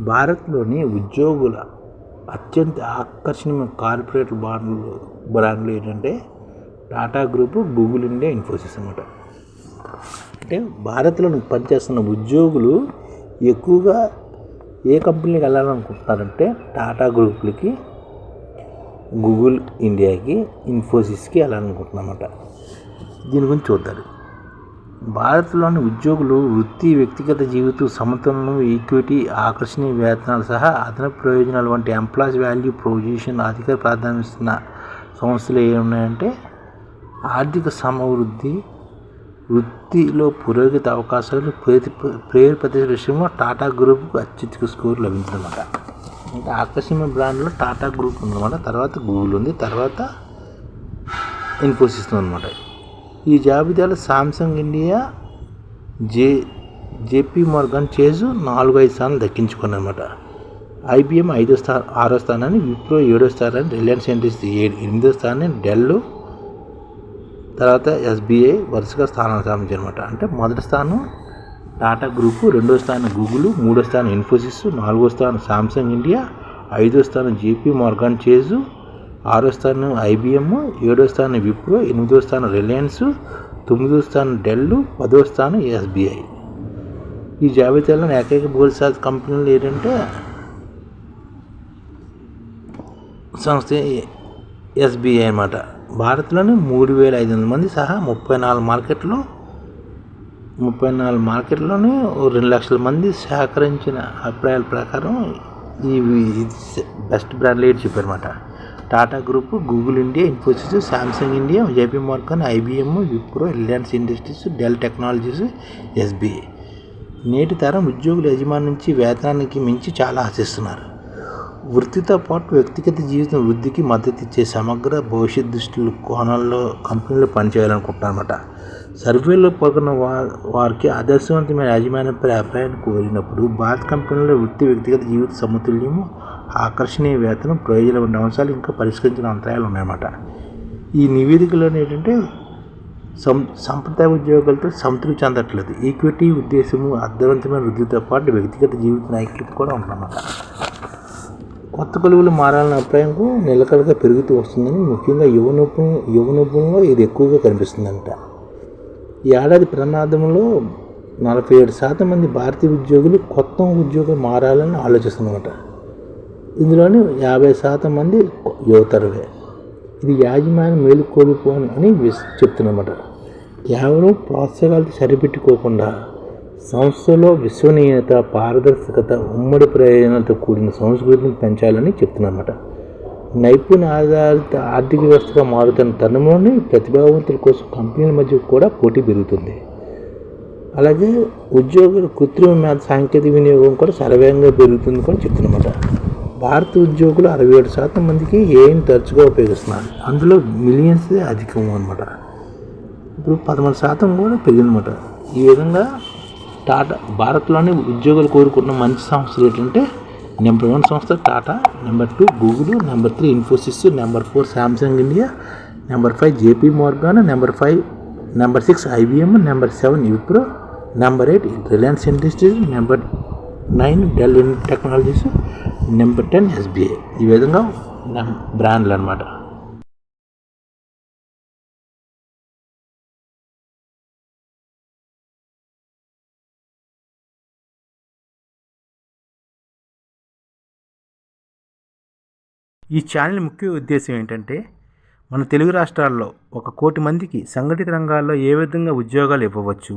భారత్లోని ఉద్యోగుల అత్యంత ఆకర్షణీయమైన కార్పొరేట్ బాండ్లు బ్రాండ్లు ఏంటంటే Tata group Google India Infosys అనమాట అంటే భారత్లో పనిచేస్తున్న ఉద్యోగులు ఎక్కువగా ఏ కంపెనీకి వెళ్ళాలనుకుంటున్నారంటే టాటా గ్రూపులకి గూగుల్ ఇండియాకి ఇన్ఫోసిస్కి వెళ్ళాలనుకుంటున్నమాట దీని గురించి చూద్దాం. భారత్లోని ఉద్యోగులు వృత్తి వ్యక్తిగత జీవిత సమతులను ఈక్విటీ ఆకర్షణీయ వేతనాలు సహా అదనపు ప్రయోజనాలు వంటి ఎంప్లాయీస్ వాల్యూ ప్రొజిషన్ అధిక ప్రాధాన్యమిస్తున్న సంస్థలు ఏమున్నాయంటే ఆర్థిక సమవృద్ధి వృత్తిలో పురోగతి అవకాశాలు ప్రతి ప్రేరు ప్రతి విషయంలో టాటా గ్రూప్కు అత్యధిక స్కోర్ లభించిందన్నమాట. అంటే ఆకర్షణీయ బ్రాండ్లో టాటా గ్రూప్ ఉందన్నమాట. తర్వాత గూగుల్ ఉంది. తర్వాత ఇన్ఫోసిస్ ఉందన్నమాట. ఈ జాబితాలో Samsung India J JP Morgan Chase నాలుగు ఐదు స్థానాలు దక్కించుకున్నమాట ఐబిఎం ఐదో స్థా ఆరో స్థానాన్ని విప్రో ఏడో స్థానాన్ని రిలయన్స్ ఇండస్ట్రీ ఏడు ఎనిమిదో స్థానాన్ని డెల్ తర్వాత ఎస్బీఐ వరుసగా స్థానాలు సాధించారనమాట అంటే మొదటి స్థానం టాటా గ్రూపు రెండో స్థానం గూగుల్ మూడో స్థానం ఇన్ఫోసిస్ నాలుగో స్థానం సామ్సంగ్ ఇండియా ఐదో స్థానం జేపీ మార్గాన్ చేజు ఆరో స్థానం ఐబిఎం ఏడో స్థానం విప్రో ఎనిమిదో స్థానం రిలయన్స్ తొమ్మిదో స్థానం డెల్ పదో స్థానం ఎస్బీఐ. ఈ జాబితాలో ఏకైక బోల్సాద్ కంపెనీలు ఏంటంటే సంస్థ ఎస్బీఐ అన్నమాట. భారత్లోని మూడు వేల ఐదు వందల మంది సహా ముప్పై నాలుగు మార్కెట్లు ముప్పై నాలుగు మార్కెట్లోనే రెండు లక్షల మంది సేకరించిన అభిప్రాయాల ప్రకారం ఈ బెస్ట్ బ్రాండ్లు ఏంటి చెప్పారన్నమాట Tata group Google India Infosys Samsung India JP Morgan IBM Wipro Reliance industries Dell technologies SBI నేటి తరం ఉద్యోగుల యజమాని నుంచి వేతనానికి మించి చాలా ఆశిస్తున్నారు. వృత్తితో పాటు వ్యక్తిగత జీవితం వృద్ధికి మద్దతు ఇచ్చే సమగ్ర భవిష్యత్ దృష్టిలు కోణాల్లో కంపెనీలో పనిచేయాలనుకుంటున్నారన్నమాట. సర్వేలో పాల్గొన్న వా వారికి ఆదర్శవంతమైన యాజమాన్యపై అభిప్రాయాన్ని కోరినప్పుడు భారత కంపెనీలో వృత్తి వ్యక్తిగత జీవిత సమతుల్యము ఆకర్షణీయ వేతనం ప్రయోజనం ఉండే అంశాలు ఇంకా పరిష్కరించిన అంతరాయాలు ఉన్నాయన్నమాట. ఈ నివేదికలో ఏంటంటే సం సంప్రదాయ ఉద్యోగాలతో సంతృప్తి చెందట్లేదు. ఈక్విటీ ఉద్దేశము అర్థవంతమైన వృద్ధితో పాటు వ్యక్తిగత జీవిత నాయకులు కూడా ఉందన్నమాట. కొత్త కొలువులు మారాలనే అభిప్రాయంకు నిలకడగా పెరుగుతూ వస్తుందని ముఖ్యంగా యువ నిపుణ యువ ఇది ఎక్కువగా కనిపిస్తుందంట. ఈ ఏడాది ప్రమాదంలో నలభై ఏడు శాతం మంది భారతీయ ఉద్యోగులు కొత్త ఉద్యోగం మారాలని ఆలోచిస్తున్నమాట ఇందులోని యాభై శాతం మంది యువతరవే ఇది యాజమాన్యం మేలుకోలిపోను అని చెప్తున్నమాట. కేవలం ప్రోత్సాహాలతో సరిపెట్టుకోకుండా సంస్థలో విశ్వనీయత పారదర్శకత ఉమ్మడి ప్రయోజనాలతో కూడిన సంస్కృతిని పెంచాలని చెప్తున్నమాట. నైపుణ్య ఆధారిత ఆర్థిక వ్యవస్థగా మారుతున్న తరుణంలోనే ప్రతిభావంతుల కోసం కంపెనీల మధ్య కూడా పోటీ పెరుగుతుంది. అలాగే ఉద్యోగుల కృత్రిమ సాంకేతిక వినియోగం కూడా సరవేగంగా పెరుగుతుంది కూడా చెప్తున్నమాట. భారత ఉద్యోగులు అరవై ఏడు శాతం మందికి ఏఐని తరచుగా ఉపయోగిస్తున్నారు. అందులో మిలియన్స్ అధికం అనమాట ఇప్పుడు పదమూడు శాతం కూడా పెరిగిందన్నమాట. ఈ విధంగా టాటా భారత్లోని ఉద్యోగులు కోరుకున్న మంచి సంస్థలు ఏంటంటే నెంబర్ వన్ సంస్థ Tata number two Google number three Infosys number four Samsung India number five JP Morgan number five number six IBM number seven Wipro number eight Reliance industries number nine Dell technologies number ten SBI. ఈ విధంగా బ్రాండ్లు అనమాట ఈ channel ముఖ్య ఉద్దేశం ఏంటంటే మన తెలుగు రాష్ట్రాల్లో ఒక కోటి మందికి సంఘటిత రంగాల్లో ఏ విధంగా ఉద్యోగాలు ఇవ్వవచ్చు